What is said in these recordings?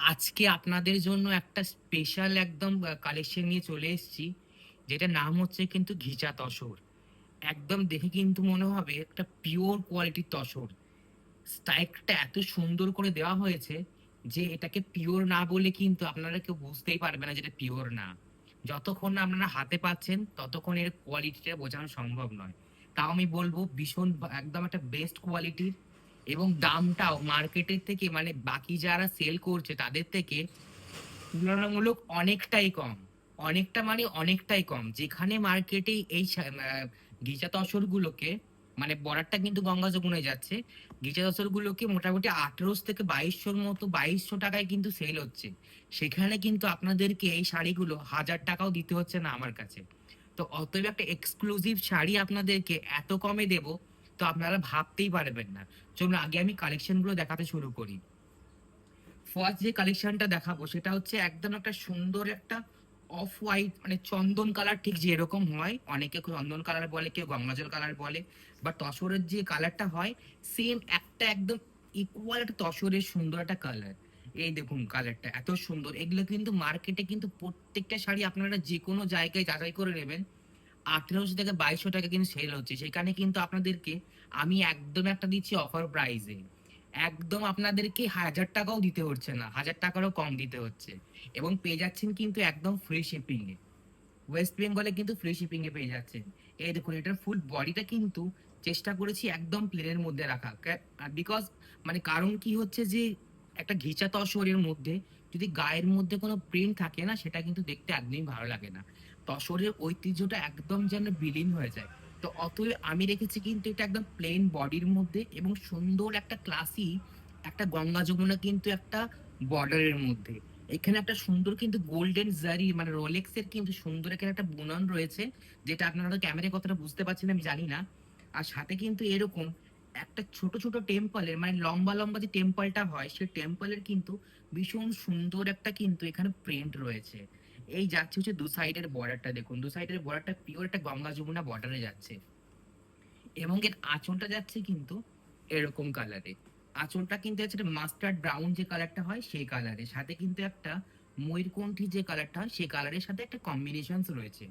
আজকে আপনাদের জন্য একটা স্পেশাল একদম কালেকশন নিয়ে চলে এসেছি যেটা নাম হচ্ছে কিন্তু ঘিচা তসর। একদম দেখে কিন্তু মনে হবে একটা পিওর কোয়ালিটির তসর। স্ট্রাইকটা এত সুন্দর করে দেওয়া হয়েছে যে এটাকে পিওর না বলে কিন্তু আপনারা কেউ বুঝতেই পারবে না যেটা পিওর না। যতক্ষণ না আপনারা হাতে পাচ্ছেন, ততক্ষণ এর কোয়ালিটিটা বোঝানো সম্ভব নয়। তাও আমি বলব ভীষণ, একদম একটা বেস্ট কোয়ালিটির এবং দামটাও মার্কেটের থেকে মানে বাকি যারা সেল করছে তাদের থেকে তুলনামূলক অনেকটাই কম। অনেকটা মানে অনেকটাই কম। যেখানে মার্কেটে এই গিজা তসরগুলোকে মানে বর্ডারটা কিন্তু গঙ্গা যমুনায় যাচ্ছে গিজা তসরগুলোকে মোটামুটি আঠেরোশো থেকে বাইশশোর মতো, বাইশশো টাকায় কিন্তু সেল হচ্ছে। সেখানে কিন্তু আপনাদেরকে এই শাড়িগুলো হাজার টাকাও দিতে হচ্ছে না আমার কাছে। তো অতএব একটা এক্সক্লুসিভ শাড়ি আপনাদেরকে এত কমে দেব তো আপনারা ভাবতেই পারবেন না। চলুন, আগে আমি কালেকশনগুলো দেখাতে শুরু করি। ফার্স্ট যে কালেকশনটা দেখাবো, সেটা হচ্ছে একদম একটা সুন্দর একটা অফ হোয়াইট মানে চন্দন কালার ঠিক যেরকম হয়। অনেকে চন্দন কালার বলে, কেউ গঙ্গাজল কালার বলে বা তসরের যে কালারটা হয় সেম একটা একদম ইকুয়াল একটা তসরের সুন্দর একটা কালার এই দেখুন কালারটা এত সুন্দর। এগুলো কিন্তু মার্কেটে কিন্তু প্রত্যেকটা শাড়ি আপনারা যে কোনো জায়গায় যাচাই করে নেবেন। আঠেরোশো থেকে বাইশশো টাকা কিন্তু সেল হচ্ছে। সেখানে কিন্তু আপনাদেরকে আমি একদম একটা দিচ্ছি অফার প্রাইসে একদম আপনাদেরকে হাজার টাকাও দিতে হচ্ছে না, হাজার টাকারও কম দিতে হচ্ছে। এবং পেয়ে যাচ্ছেন কিন্তু একদম ফ্রি শিপিং এ। ওয়েস্ট বেঙ্গলে কিন্তু ফ্রি শিপিং এ পেয়ে যাচ্ছেন। এই দেখুন, এটার ফুল বডিটা কিন্তু চেষ্টা করেছি একদম প্লেনের মধ্যে রাখা। বিকজ মানে কারণ কি হচ্ছে যে একটা ঘিচা তসরের মধ্যে, যদি গায়ের মধ্যে কোনো প্রিন্ট থাকে না, সেটা কিন্তু দেখতে একদমই ভালো লাগে না। তসরের ঐতিহ্যটা একদম যেন বিলীন হয়ে যায়। তো অতএব আমি রেখেছি কিন্তু এটা একদম প্লেন বডির মধ্যে এবং সুন্দর একটা ক্লাসি একটা গঙ্গা যমুনা কিন্তু একটা বর্ডারের মধ্যে। এখানে একটা সুন্দর কিন্তু গোল্ডেন জারি মানে রোলেক্স এর কিন্তু সুন্দর এখানে একটা বুনন রয়েছে, যেটা আপনারা ক্যামেরায় কথাটা বুঝতে পারছেন, আমি জানি না। আর সাথে কিন্তু এরকম একটা ছোট ছোট টেম্পলের মানে লম্বা লম্বা যে টেম্পলটা হয়, সেই টেম্পলের কিন্তু ভীষণ সুন্দর একটা কিন্তু এখানে প্রিন্ট রয়েছে। এই যাচ্ছে হচ্ছে দু সাইডের বর্ডারটা দেখুন। দু সাইডের বর্ডারটা পিওর একটা গঙ্গা যমুনা বর্ডারে যাচ্ছে। এবং এর আঁচলটা যাচ্ছে কিন্তু এরকম কালারে আঁচলটা কিন্তু হচ্ছে মাস্টার্ড ব্রাউন যে কালারটা হয়, সেই কালারে সাথে কিন্তু একটা ময়ূরকণ্ঠী যে কালারটা হয়, সেই কালারের সাথে একটা কম্বিনেশন রয়েছে।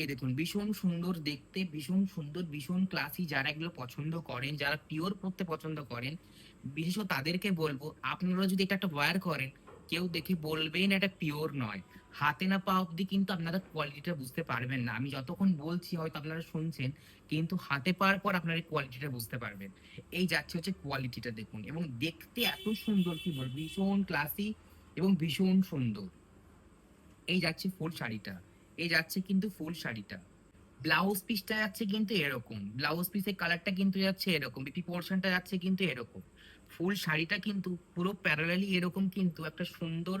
এই দেখুন, ভীষণ সুন্দর দেখতে, ভীষণ সুন্দর, ভীষণ ক্লাসি যারা এগুলো পছন্দ করেন, যারা পিওর পড়তে পছন্দ করেন, বিশেষত তাদেরকে বলব, আপনারা যদি এটা একটা ওয়্যার করেন, কেউ দেখে বলবেন এটা পিওর নয়। হাতে না পা অব্দি কিন্তু আপনারা কোয়ালিটিটা বুঝতে পারবেন না। আমি যতক্ষণ বলছি হয়তো আপনারা শুনছেন, কিন্তু হাতে পাওয়ার পর আপনারা কোয়ালিটিটা বুঝতে পারবেন। এই যাচ্ছে হচ্ছে কোয়ালিটিটা দেখুন, এবং দেখতে এত সুন্দর কি বল ভীষণ ক্লাসি এবং ভীষণ সুন্দর। এই যাচ্ছে ফুল শাড়িটা। এই যাচ্ছে কিন্তু ফুল শাড়িটা। ব্লাউজ পিসটা যাচ্ছে কিন্তু এরকম। ব্লাউজ পিসের কালারটা কিন্তু যাচ্ছে এরকম। বিপি পোর্শনটা যাচ্ছে কিন্তু এরকম। ফুল শাড়িটা কিন্তু পুরো প্যারালালি এরকম কিন্তু একটা সুন্দর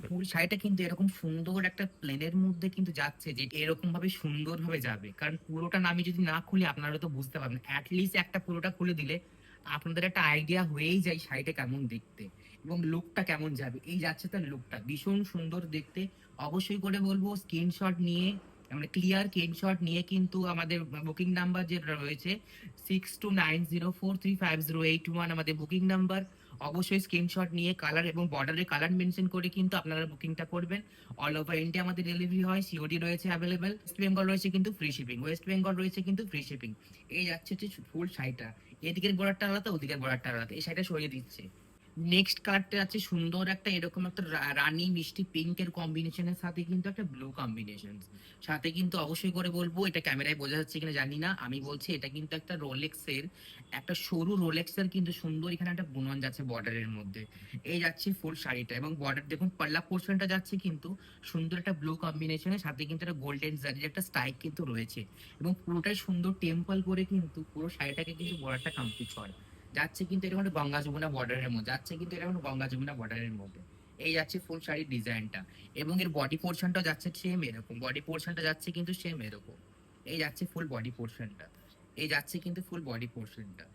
ফুল শাড়িটা কিন্তু এরকম সুন্দর একটা প্লেনের মধ্যে কিন্তু যাচ্ছে যে এরকম ভাবে সুন্দর ভাবে যাবে। কারণ পুরোটা না আমি যদি না খুলি, আপনারা তো বুঝতে পারবেন। অ্যাটলিস্ট একটা পুরোটা খুলে দিলে আপনাদের একটা আইডিয়া হয়েই যায় শাড়িটা কেমন দেখতে এবং লুকটা কেমন যাবে। এই যাচ্ছে তার লুকটা ভীষণ সুন্দর দেখতে। অবশ্যই করে বলব স্ক্রিনশট নিয়ে মানে ক্লিয়ার স্ক্রিনশট নিয়ে কিন্তু আমাদের বুকিং নাম্বার যে রয়েছে six two nine zero four three five zero eight one আমাদের বুকিং নাম্বার অবশ্যই স্ক্রিনশট নিয়ে কালার এবং বর্ডারের কালার মেনশন করে কিন্তু আপনারা বুকিংটা করবেন। অল ওভার ইন্ডিয়া আমাদের ডেলিভারি হয় সিওডি রয়েছে অ্যাভেলেবেল ওয়েস্ট বেঙ্গল রয়েছে কিন্তু ফ্রি শিপিং ওয়েস্ট বেঙ্গল রয়েছে কিন্তু ফ্রি শিপিং এই যাচ্ছে হচ্ছে ফুল শাড়িটা এদিকের বর্ডারটা আলাদা, ওদিকের বর্ডারটা আলাদা। এই শাড়িটা সরিয়ে দিচ্ছে। নেক্সট কালারটা আছে সুন্দর একটা, এরকম একটা রানী মিষ্টি পিঙ্কের কম্বিনেশনের সাথে কিন্তু একটা ব্লু কম্বিনেশন সাথে কিন্তু অবশ্যই করে বলব, এটা ক্যামেরায় বোঝা যাচ্ছে কিনা জানি না। আমি বলছি এটা কিন্তু একটা রোলেক্স এর, একটা সরু রোলেক্স এর কিন্তু সুন্দর এখানে একটা বুনন যাচ্ছে বর্ডারের মধ্যে। এই যাচ্ছে ফুল শাড়িটা এবং বর্ডার দেখুন পাল্লা পোর্শনটা যাচ্ছে কিন্তু সুন্দর একটা ব্লু কম্বিনেশনের সাথে কিন্তু একটা গোল্ডেন জারির একটা স্টাইক কিন্তু রয়েছে। এবং পুরোটাই সুন্দর টেম্পল করে কিন্তু পুরো শাড়িটাকে কিন্তু বর্ডারটা কমপ্লিট করে। যাচ্ছে কিন্তু এরকম একটা গঙ্গা যমুনা বর্ডারের মধ্যে, যাচ্ছে কিন্তু এরকম একটা গঙ্গা যমুনা বর্ডারের মধ্যে। এই যাচ্ছে ফুল শাড়ির ডিজাইনটা এবং এর বডি পোর্শনটা যাচ্ছে সেম এরকম বডি পোর্শনটা যাচ্ছে কিন্তু সেম এরকম। এই যাচ্ছে ফুল বডি পোর্শনটা এই যাচ্ছে কিন্তু ফুল বডি পোর্শনটা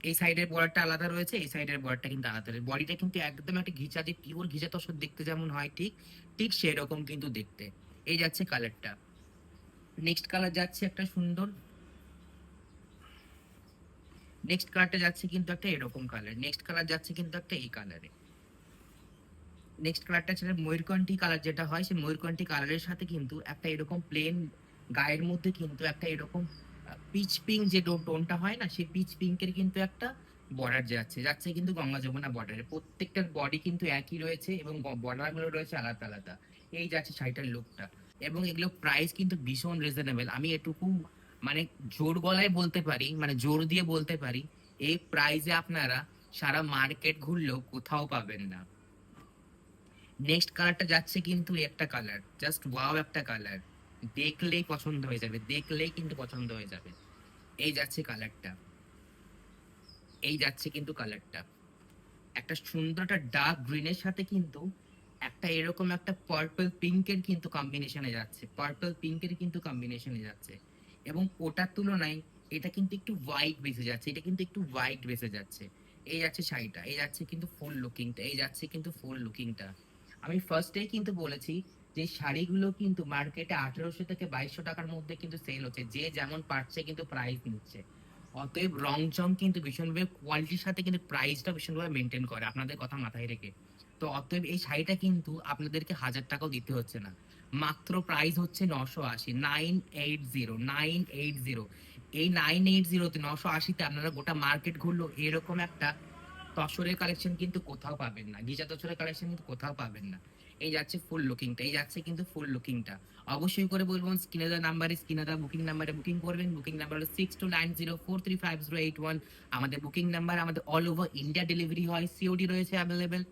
এই সাইডের বর্ডারটা আলাদা রয়েছে, এই সাইডের বর্ডারটা কিন্তু আলাদা রয়েছে। বডিটা কিন্তু একদম একটা ঘিচা দিয়ে পিওর ঘিচা তসর দেখতে যেমন হয়, ঠিক ঠিক সেরকম কিন্তু দেখতে। এই যাচ্ছে কালারটা নেক্সট কালার যাচ্ছে একটা সুন্দর নেক্সট কালারটা যাচ্ছে কিন্তু একটা এরকম কালার নেক্সট কালার যাচ্ছে কিন্তু একটা এই কালারে নেক্সট কালারটা ছিল ময়ূরকণ্ঠী কালার যেটা হয়, সেই ময়ূরকণ্ঠী কালারের সাথে কিন্তু একটা এরকম প্লেন গায়ের মধ্যে কিন্তু একটা এরকম পিচ পিঙ্ক যে টোনটা হয় না, সেই পিচ পিঙ্কের কিন্তু একটা বর্ডার যাচ্ছে। যাচ্ছে কিন্তু গঙ্গা যমুনা বর্ডারে প্রত্যেকটার বডি কিন্তু একই রয়েছে এবং বর্ডারগুলো রয়েছে আলাদা আলাদা। এই যাচ্ছে শাড়িটার লুকটা। এবং এগুলো প্রাইস কিন্তু ভীষণ রিজনেবল আমি এটুকু মানে জোর গলায় বলতে পারি মানে জোর দিয়ে বলতে পারি, এই প্রাইসে আপনারা সারা মার্কেট ঘুরলেও কোথাও পাবেন না। নেক্সট কালারটা যাচ্ছে কিন্তু একটা কালার জাস্ট ওয়াও একটা কালার দেখলেই পছন্দ হয়ে যাবে, দেখলেই কিন্তু পছন্দ হয়ে যাবে। এই যাচ্ছে কালারটা এই যাচ্ছে কিন্তু কালারটা একটা সুন্দর একটা ডার্ক গ্রিনের সাথে কিন্তু একটা এরকম একটা পার্পল পিঙ্কের কিন্তু কম্বিনেশনে যাচ্ছে পার্পল পিঙ্কের কিন্তু কম্বিনেশনে যাচ্ছে। এবং ওটার তুলনায় এটা কিন্তু একটু হোয়াইট বেসে যাচ্ছে, এটা কিন্তু একটু হোয়াইট বেসে যাচ্ছে। এই যাচ্ছে শাড়িটা, এই যাচ্ছে কিন্তু ফুল লুকিংটা এই যাচ্ছে কিন্তু ফুল লুকিংটা আমি ফার্স্টেই কিন্তু বলেছি যে শাড়িগুলো কিন্তু মার্কেটে আঠেরোশো থেকে বাইশশো টাকার মধ্যে কিন্তু সেল হচ্ছে, যে যেমন পারছে কিন্তু প্রাইস নিচ্ছে। অতএব রং চং কিন্তু ভীষণভাবে কোয়ালিটির সাথে কিন্তু প্রাইসটা ভীষণভাবে মেনটেন করে, আপনাদের কথা মাথায় রেখে। তো অতএব এই শাড়িটা কিন্তু আপনাদেরকে হাজার টাকাও দিতে হচ্ছে না। মাত্র প্রাইস হচ্ছে নশো আশি nine eight zero nine eight zero এই নাইন এইট জিরোতে নশো আশিতে আপনারা গোটা মার্কেট ঘুরলো এরকম একটা তসরের কালেকশন কিন্তু কোথাও পাবেন না। গিজা তসরের কালেকশন কিন্তু কোথাও পাবেন না। এই যাচ্ছে ফুল লুকিংটা এই যাচ্ছে কিন্তু ফুল লুকিংটা অবশ্যই করে বলবেন স্ক্রিনে দেওয়া নাম্বারে স্ক্রিনে দেওয়া বুকিং নাম্বারে বুকিং করবেন। বুকিং নাম্বার হলো six two nine zero four three five zero eight one আমাদের বুকিং নাম্বার আমাদের অল ওভার ইন্ডিয়া ডেলিভারি হয় সিওডি রয়েছে অ্যাভেলেবেল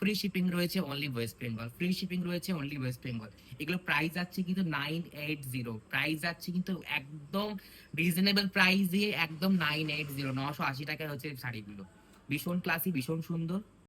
ফ্রি শিপিং রয়েছে only West Bengal free shipping রয়েছে অনলি ওয়েস্ট বেঙ্গল এগুলো price যাচ্ছে কিন্তু নাইন এইট জিরো প্রাইস যাচ্ছে কিন্তু একদম রিজনেবল প্রাইস দিয়ে একদম নাইন এইট জিরো নশো আশি টাকায় হচ্ছে শাড়িগুলো। ভীষণ ক্লাসি ভীষণ সুন্দর।